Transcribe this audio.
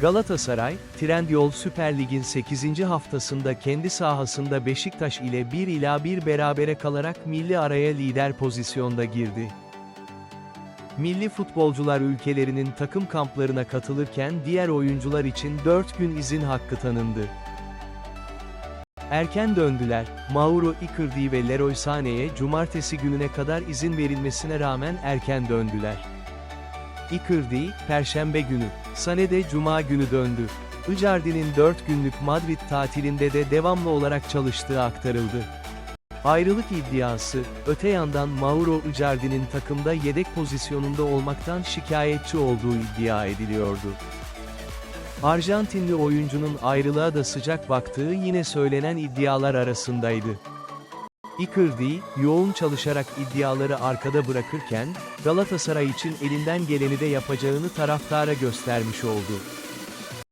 Galatasaray, Trendyol Süper Lig'in 8. haftasında kendi sahasında Beşiktaş ile 1 ila 1 berabere kalarak milli araya lider pozisyonda girdi. Milli futbolcular ülkelerinin takım kamplarına katılırken diğer oyuncular için 4 gün izin hakkı tanındı. Erken döndüler, Mauro Icardi ve Leroy Sané'ye cumartesi gününe kadar izin verilmesine rağmen erken döndüler. Icardi, Perşembe günü, Sané de Cuma günü döndü. Icardi'nin 4 günlük Madrid tatilinde de devamlı olarak çalıştığı aktarıldı. Ayrılık iddiası, öte yandan Mauro Icardi'nin takımda yedek pozisyonunda olmaktan şikayetçi olduğu iddia ediliyordu. Arjantinli oyuncunun ayrılığa da sıcak baktığı yine söylenen iddialar arasındaydı. Icardi, yoğun çalışarak iddiaları arkada bırakırken, Galatasaray için elinden geleni de yapacağını taraftara göstermiş oldu.